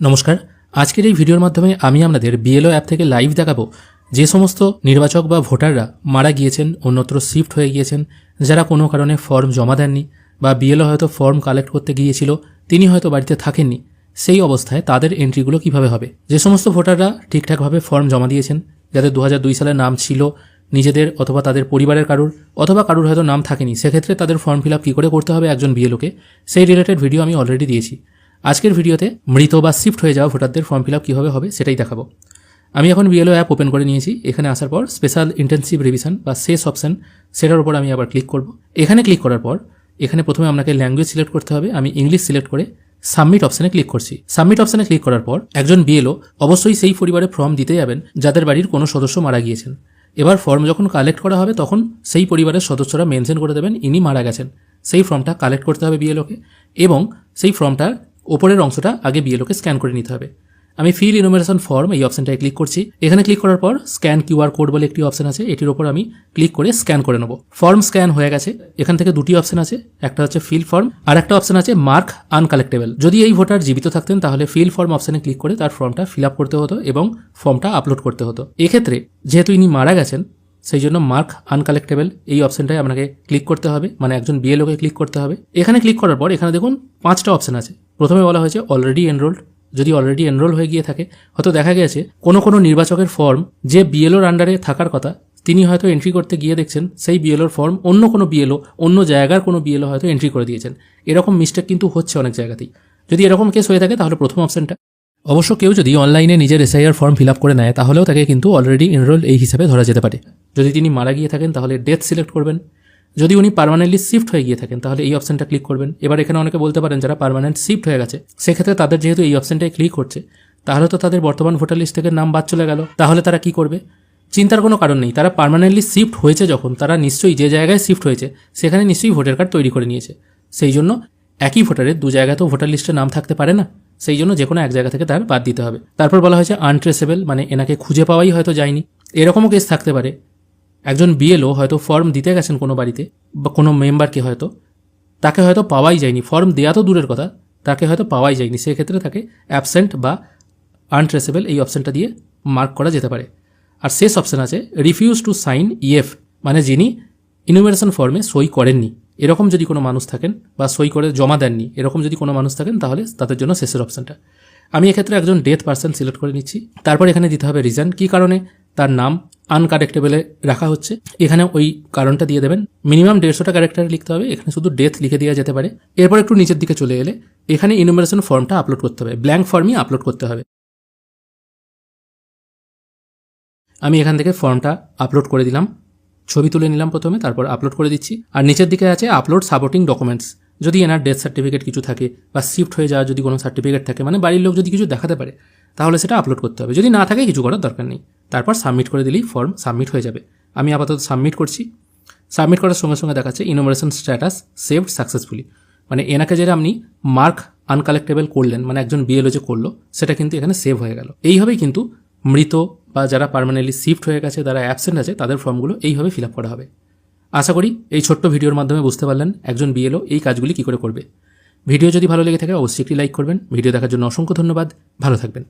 নমস্কার। আজকের এই ভিডিওর মাধ্যমে আমি আপনাদের বিএলও অ্যাপ থেকে লাইভ দেখাবো। যে সমস্ত নির্বাচক বা ভোটাররা মারা গিয়েছেন, অন্যত্র শিফট হয়ে গিয়েছেন, যারা কোনো কারণে ফর্ম জমা দেননি বা বিএলও হয়তো ফর্ম কালেক্ট করতে গিয়েছিল, তিনি হয়তো বাড়িতে থাকেননি, সেই অবস্থায় তাদের এন্ট্রিগুলো কীভাবে হবে? যে সমস্ত ভোটাররা ঠিকঠাকভাবে ফর্ম জমা দিয়েছেন, যাদের দু হাজার দুই সালে নাম ছিল নিজেদের অথবা তাদের পরিবারের কারুর, অথবা কারুর হয়তো নাম থাকেনি, সেক্ষেত্রে তাদের ফর্ম ফিল আপ কী করে করতে হবে একজন বিএলওকে সেই রিলেটেড ভিডিও আমি অলরেডি দিয়েছি। আজকের ভিডিওতে মৃত বা শিফট হয়ে যাওয়া ভোটারদের ফর্ম ফিল আপ কীভাবে হবে সেটাই দেখাবো। আমি এখন বিএলও অ্যাপ ওপেন করে নিয়েছি। এখানে আসার পর স্পেশাল ইন্টেন্সিভ রিভিশন বা শেষ অপশন সেটার উপর আমি আবার ক্লিক করব। এখানে ক্লিক করার পর, এখানে প্রথমে আপনাকে ল্যাঙ্গুয়েজ সিলেক্ট করতে হবে। আমি ইংলিশ সিলেক্ট করে সাবমিট অপশানে ক্লিক করছি। সাবমিট অপশানে ক্লিক করার পর একজন বিএলও অবশ্যই সেই পরিবারে ফর্ম দিতে যাবেন, যাদের বাড়ির কোনো সদস্য মারা গিয়েছেন। এবার ফর্ম যখন কালেক্ট করা হবে, তখন সেই পরিবারের সদস্যরা মেনশন করে দেবেন, ইনি মারা গেছেন। সেই ফর্মটা কালেক্ট করতে হবে বিএলওকে এবং সেই ফর্মটার ওপরের অংশটা আগে বিএলওকে স্ক্যান করে নিতে হবে। আমি ফিল ইনোমিনেশন ফর্ম এই অপশনটায় ক্লিক করছি। এখানে ক্লিক করার পর স্ক্যান কিউআর কোড বলে একটি অপশন আছে, এটির ওপর আমি ক্লিক করে স্ক্যান করে নেব। ফর্ম স্ক্যান হয়ে গেছে। এখান থেকে দুটি অপশন আছে, একটা হচ্ছে ফিল ফর্ম আর একটা অপশন আছে মার্ক আনকালেক্টেবল যদি এই ভোটার জীবিত থাকতেন, তাহলে ফিল ফর্ম অপশনে ক্লিক করে তার ফর্মটা ফিল আপ করতে হতো এবং ফর্মটা আপলোড করতে হতো। এক্ষেত্রে যেহেতু ইনি মারা গেছেন, সেই জন্য মার্ক আনকালেক্টেবল এই অপশনটায় আপনাকে ক্লিক করতে হবে মানে একজন বিএলওকে ক্লিক করতে হবে। এখানে ক্লিক করার পর এখানে দেখুন পাঁচটা অপশন আছে। প্রথমে বলা হয়েছে অলরেডি এনরোল্ড যদি অলরেডি এনরোল হয়ে গিয়ে থাকে, হয়তো দেখা গেছে কোনো কোনো নির্বাচকের ফর্ম যে বিএলওর আন্ডারে থাকার কথা, তিনি হয়তো এন্ট্রি করতে গিয়ে দেখছেন, সেই বিএলওর ফর্ম অন্য কোনো বিএলও অন্য জায়গার কোনো বিএলও হয়তো এন্ট্রি করে দিয়েছেন। এরকম মিস্টেক কিন্তু হচ্ছে অনেক জায়গাতেই। যদি এরকম কেস হয়ে থাকে, তাহলে প্রথম অপশনটা অবশ্য কেউ যদি অনলাইনে নিজের এসআইআর ফর্ম ফিল আপ করে নেয়, তাহলেও তাকে কিন্তু অলরেডি এনরোল এই হিসাবে ধরা যেতে পারে। যদি তিনি মারা গিয়ে থাকেন, তাহলে ডেথ সিলেক্ট করবেন। যদি উনি পারমানেন্টলি শিফট হয়ে গিয়ে থাকেন, তাহলে এই অপশনটা ক্লিক করবেন। এবার এখানে অনেকে বলতে পারেন যারা পারমানেন্ট শিফট হয়ে গেছে, সেক্ষেত্রে তাদের যেহেতু এই অপশনটায় ক্লিক করছে, তাহলে তো তাদের বর্তমান ভোটার লিস্ট থেকে নাম বাদ চলে গেল। তাহলে তারা কি করবে? চিন্তার কোনো কারণ নেই। তারা পার্মানেন্টলি শিফট হয়েছে যখন, তারা নিশ্চয়ই যে জায়গায় শিফট হয়েছে, সেখানে নিশ্চয়ই ভোটার কার্ড তৈরি করে নিয়েছে। সেই জন্য একই ভোটারের দু জায়গায় তো ভোটার লিস্টে নাম থাকতে পারে না। সেই জন্য যে কোনো এক জায়গা থেকে তার বাদ দিতে হবে। তারপর বলা হয়েছে আনট্রেসেবল মানে এনাকে খুঁজে পাওয়াই হয়তো যায়নি। এরকমও কেস থাকতে পারে। একজন বিএলও হয়তো ফর্ম দিতে গেছেন কোনো বাড়িতে, বা কোনো মেম্বারকে হয়তো, তাকে হয়তো পাওয়াই যায়নি। ফর্ম দেওয়া তো দূরের কথা, তাকে হয়তো পাওয়াই যায়নি। সেক্ষেত্রে তাকে অ্যাবসেন্ট বা আনট্রেসেবল এই অপশানটা দিয়ে মার্ক করা যেতে পারে। আর শেষ অপশান আছে রিফিউজ টু সাইন ইএফ মানে যিনি ইনুমিনেশন ফর্মে সই করেননি। এরকম যদি কোনো মানুষ থাকেন, বা সই করে জমা দেননি, এরকম যদি কোনো মানুষ থাকেন, তাহলে তাদের জন্য শেষের অপশানটা আমি এক্ষেত্রে একজন ডেথ পার্সন সিলেক্ট করে নিচ্ছি। তারপর এখানে দিতে হবে রিজন কী কারণে? তার নাম আনকারেক্টেবলে রাখা হচ্ছে। এখানে ওই কারণটা দিয়ে দেবেন। মিনিমাম দেড়শোটা ক্যারেক্টারে লিখতে হবে। এখানে শুধু ডেথ লিখে দেওয়া যেতে পারে। এরপর একটু নিচের দিকে চলে এলে এখানে ইনুমারেশন ফর্মটা আপলোড করতে হবে। ব্ল্যাঙ্ক ফর্মই আপলোড করতে হবে। আমি এখান থেকে ফর্মটা আপলোড করে দিলাম। ছবি তুলে নিলাম প্রথমে, তারপর আপলোড করে দিচ্ছি। আর নিচের দিকে আছে আপলোড সাপোর্টিং ডকুমেন্টস যদি এনার ডেথ সার্টিফিকেট কিছু থাকে বা শিফট হয়ে যাওয়া যদি কোনো সার্টিফিকেট থাকে মানে বাড়ির লোক যদি কিছু দেখাতে পারে, তাহলে সেটা আপলোড করতে হবে। যদি না থাকে, কিছু করার দরকার নেই। তারপর সাবমিট করে দিলেই ফর্ম সাবমিট হয়ে যাবে। আমি আপাতত সাবমিট করছি। সাবমিট করার সঙ্গে সঙ্গে দেখাচ্ছে ইনোমারেশন স্ট্যাটাস সেভড সাকসেসফুলি মানে এনাকে যেটা আপনি মার্ক আনকালেক্টেবল করলেন মানে একজন বিএলও যে করল, সেটা কিন্তু এখানে সেভ হয়ে গেল। এইভাবেই কিন্তু মৃত বা যারা পার্মানেন্টলি শিফট হয়ে গেছে, যারা অ্যাবসেন্ট আছে, তাদের ফর্মগুলো এইভাবে ফিল আপ করা হবে। আশা করি এই ছোট্ট ভিডিওর মাধ্যমে বুঝতে পারলেন একজন বিএলও এই কাজগুলি কী করে করবে। ভিডিও যদি ভালো লেগে থাকে, অবশ্যই একটি লাইক করবেন। ভিডিও দেখার জন্য অসংখ্য ধন্যবাদ। ভালো থাকবেন।